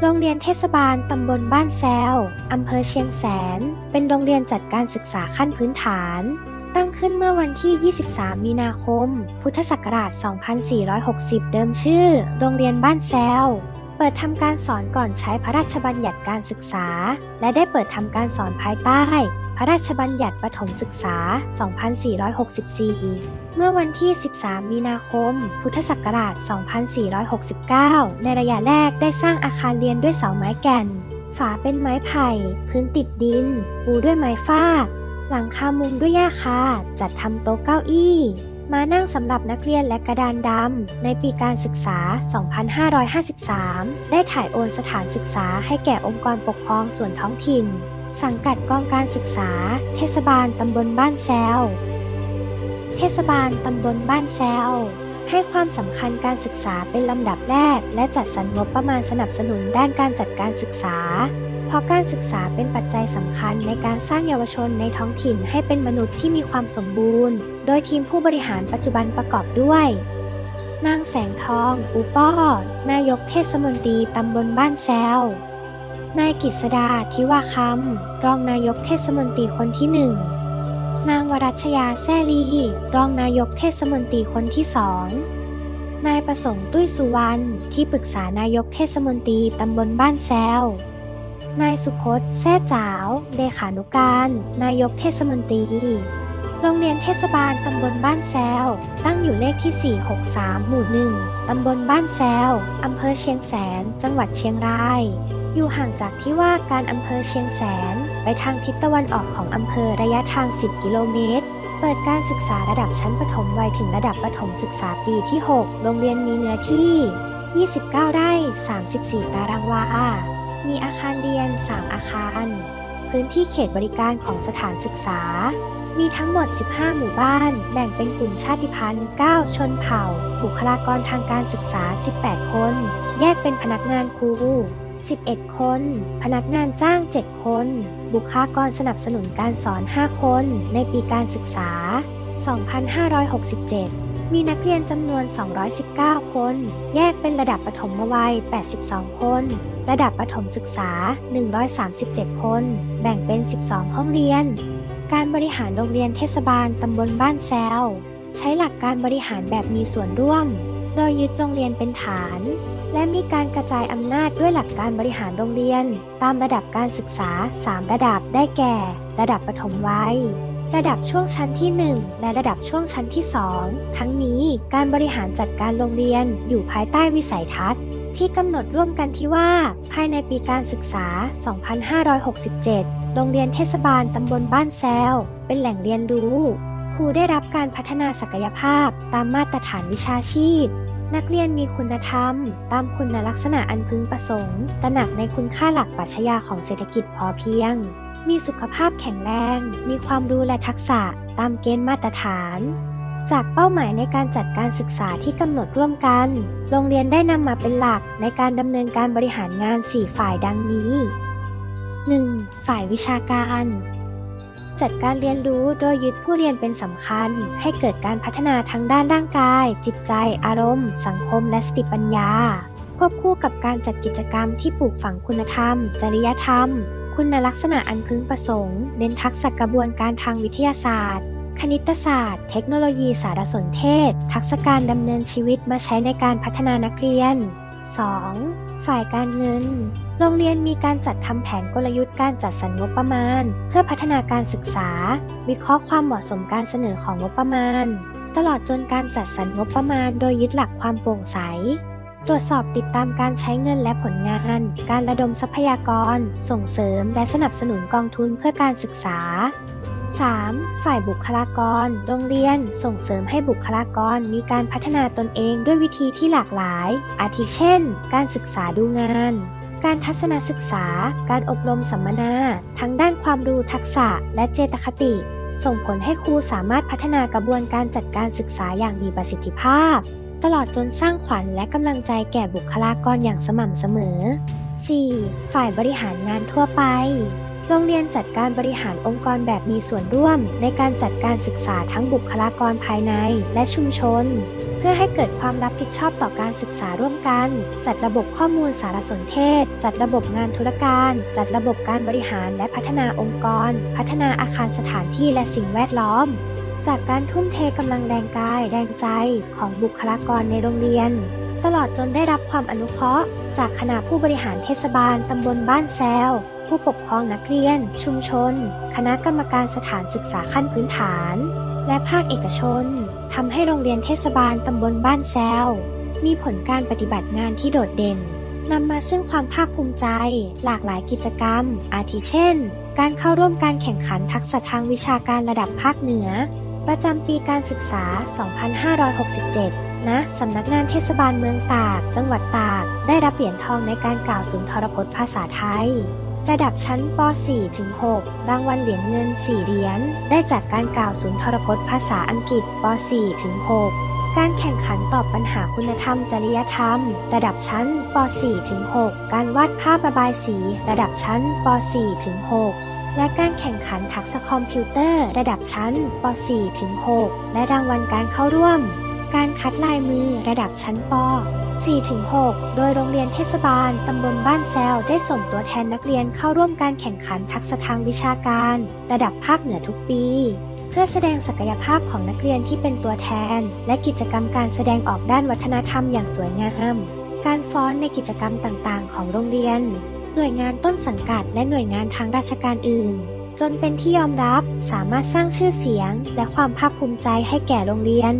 โรงเรียนเทศบาลตำบลบ้านแซวอำเภอเชียงแสน เป็นโรงเรียนจัดการศึกษาขั้นพื้นฐาน ตั้งขึ้นเมื่อวันที่ 23 มีนาคม พุทธศักราช 2460 เดิมชื่อ โรงเรียนบ้านแซว เปิดทำการสอนก่อนใช้พระราชบัญญัติการศึกษา และได้เปิดทำการสอนภายใต้ พระราชบัญญัติประถมศึกษา 2464 เมื่อวันที่ 13 มีนาคม พุทธศักราช 2469 ในระยะแรกได้สร้างอาคารเรียนด้วยเสาไม้แก่น ฝาเป็นไม้ไผ่ พื้นติดดิน ปูด้วยไม้ฟาก หลังคามุงด้วยหญ้าคา จัดทำโต๊ะเก้าอี้ มานั่งสำหรับนักเรียนและกระดานดำ ในปีการศึกษา 2553 ได้ถ่ายโอนสถานศึกษาให้แก่องค์กรปกครองส่วนท้องถิ่น สังกัดกองการศึกษา เทศบาลตำบลบ้านแซว เทศบาลตำบลบ้านแซวให้ความสำคัญการศึกษาเป็นลำดับแรก และจัดสรรงบประมาณสนับสนุนด้านการจัดการศึกษา เพราะการศึกษาเป็นปัจจัยสำคัญในการสร้างเยาวชนในท้องถิ่นให้เป็นมนุษย์ที่มีความสมบูรณ์ โดยทีมผู้บริหารปัจจุบันประกอบด้วย นางแสงทองอูป้อ นายกเทศมนตรีตำบลบ้านแซว นายกฤษดาทิวาคำ รองนายกเทศมนตรีคนที่หนึ่ง นางวรัชยาแซลี รองนายกเทศมนตรีคนที่สองนายประสงค์ตุ้ยสุวรรณที่ปรึกษานายกเทศมนตรีตำบลบ้านแซว นายสุพจน์แซ่จ๋าว เลขานุการ นายกเทศมนตรี โรงเรียนเทศบาลตำบลบ้านแซว ตั้งอยู่เลขที่ 463 หมู่ 1 ตำบลบ้านแซว อำเภอเชียงแสน จังหวัดเชียงราย อยู่ห่างจากที่ว่าการอำเภอเชียงแสน ไปทางทิศตะวันออกของอำเภอระยะทาง 10 กิโลเมตรเปิดการศึกษาระดับชั้นประถมวัยถึงระดับประถมศึกษาปีที่ 6 โรงเรียนมีเนื้อที่ 29 ไร่ 34 ตารางวา มีอาคารเรียน 3 อาคาร พื้นที่เขตบริการของสถานศึกษา มีทั้งหมด 15 หมู่บ้าน แบ่งเป็นกลุ่มชาติพันธุ์ 9 ชนเผ่า บุคลากรทางการศึกษา 18 คน แยกเป็นพนักงานครู 11 คน พนักงานจ้าง 7 คน บุคลากรสนับสนุนการสอน 5 คน ในปีการศึกษา 2567 มีนักเรียนจำนวน 219 คน แยกเป็นระดับปฐมวัย 82 คน ระดับประถมศึกษา 137 คน แบ่งเป็น 12 ห้องเรียน การบริหารโรงเรียนเทศบาลตำบลบ้านแซว ใช้หลักการบริหารแบบมีส่วนร่วม โดยยึดโรงเรียนเป็นฐาน และมีการกระจายอำนาจด้วยหลักการบริหารโรงเรียน ตามระดับการศึกษา 3 ระดับได้แก่ ระดับปฐมวัย ระดับช่วงชั้นที่ 1 และระดับช่วงชั้นที่ 2 ทั้งนี้การบริหารจัดการโรงเรียนอยู่ภายใต้วิสัยทัศน์ ที่กำหนดร่วมกันที่ว่า ภายในปีการศึกษา 2567 โรงเรียนเทศบาลตำบลบ้านแซว เป็นแหล่งเรียนรู้ ครูได้รับการพัฒนาศักยภาพตามมาตรฐานวิชาชีพนักเรียนมีคุณธรรม ตามคุณลักษณะอันพึงประสงค์ ตระหนักในคุณค่าหลักปรัชญาของเศรษฐกิจพอเพียง มีสุขภาพแข็งแรง มีความรู้และทักษะตามเกณฑ์มาตรฐาน จากเป้าหมายในการจัดการศึกษาที่กำหนดร่วมกัน โรงเรียนได้นำมาเป็นหลักในการดำเนินการบริหารงาน 4 ฝ่ายดังนี้ 1. ฝ่ายวิชาการ จัดการเรียนรู้โดยยึดผู้เรียนเป็นสำคัญ ให้เกิดการพัฒนาทั้งด้านร่างกาย จิตใจ อารมณ์ สังคม และสติปัญญา ควบคู่กับการจัดกิจกรรมที่ปลูกฝังคุณธรรม จริยธรรม คุณลักษณะอันพึงประสงค์เน้นทักษะกระบวนการทางวิทยาศาสตร์ คณิตศาสตร์ เทคโนโลยีสารสนเทศ ทักษะการดำเนินชีวิตมาใช้ในการพัฒนานักเรียน 2. ฝ่ายการเงิน โรงเรียนมีการจัดทำแผนกลยุทธ์การจัดสรรงบประมาณ เพื่อพัฒนาการศึกษา วิเคราะห์ความเหมาะสมการเสนอของงบประมาณ ตลอดจนการจัดสรรงบประมาณโดยยึดหลักความโปร่งใส ตรวจสอบติดตามการใช้เงินและผลงาน การระดมทรัพยากร ส่งเสริม และสนับสนุนกองทุนเพื่อการศึกษา 3. ฝ่ายบุคลากร โรงเรียน ส่งเสริมให้บุคลากรมีการพัฒนาตนเองด้วยวิธีที่หลากหลาย อาทิเช่น การศึกษาดูงาน การทัศนศึกษา การอบรมสัมมนา ทั้งด้านความรู้ทักษะ และเจตคติ ส่งผลให้ครูสามารถพัฒนากระบวนการจัดการศึกษาอย่างมีประสิทธิภาพ ตลอดจนสร้างขวัญและกำลังใจแก่บุคลากรอย่างสม่ำเสมอ 4. ฝ่ายบริหารงานทั่วไป โรงเรียนจัดการบริหารองค์กรแบบมีส่วนร่วม ในการจัดการศึกษาทั้งบุคลากรภายในและชุมชน เพื่อให้เกิดความรับผิดชอบต่อการศึกษาร่วมกัน จัดระบบข้อมูลสารสนเทศ จัดระบบงานธุรการ จัดระบบการบริหารและพัฒนาองค์กร พัฒนาอาคารสถานที่และสิ่งแวดล้อม จากการทุ่มเทกำลังแรงกายแรงใจของบุคลากรในโรงเรียน ตลอดจนได้รับความอนุเคราะห์ จากคณะผู้บริหารเทศบาลตำบลบ้านแซวผู้ปกครองนักเรียน ชุมชน คณะกรรมการสถานศึกษาขั้นพื้นฐาน และภาคเอกชนทำให้โรงเรียนเทศบาลตำบลบ้านแซวมีผลการปฏิบัติงานที่โดดเด่นนำมาซึ่งความภาคภูมิใจ หลากหลายกิจกรรม อาทิเช่น การเข้าร่วมการแข่งขันทักษะทางวิชาการระดับภาคเหนือ ประจำปีการศึกษา 2567 ณ สำนักงานเทศบาลเมืองตาก จังหวัดตาก ได้รับเหรียญทองในการกล่าวสุนทรพจน์ภาษาไทย ระดับชั้นป .4 ถึง 6 รางวัลเหรียญเงิน 4 เหรียญ ได้จากการกล่าวสุนทรพจน์ภาษาอังกฤษป .4 ถึง 6การแข่งขันตอบปัญหาคุณธรรมจริยธรรม ระดับชั้นป .4 ถึง 6 การวาดภาพระบายสี ระดับชั้นป .4 ถึง 6 และการแข่งขันทักษะคอมพิวเตอร์ระดับชั้นป .4 ถึง 6 และรางวัลการเข้าร่วม การคัดลายมือระดับชั้นป 4 ถึง 6 โดยโรงเรียนเทศบาลตำบลบ้านแซวได้ส่งตัวแทนนักเรียนเข้าร่วมการแข่งขันทักษะทางวิชาการ ระดับภาคเหนือทุกปีเพื่อแสดงศักยภาพของนักเรียนที่เป็นตัวแทน และกิจกรรมการแสดงออกด้านวัฒนธรรมอย่างสวยงาม การฟ้อนในกิจกรรมต่างๆ ของโรงเรียน หน่วยงานต้นสังกัดและหน่วยงานทางราชการอื่น จนเป็นที่ยอมรับสามารถสร้างชื่อเสียง และความภาคภูมิใจให้แก่โรงเรียน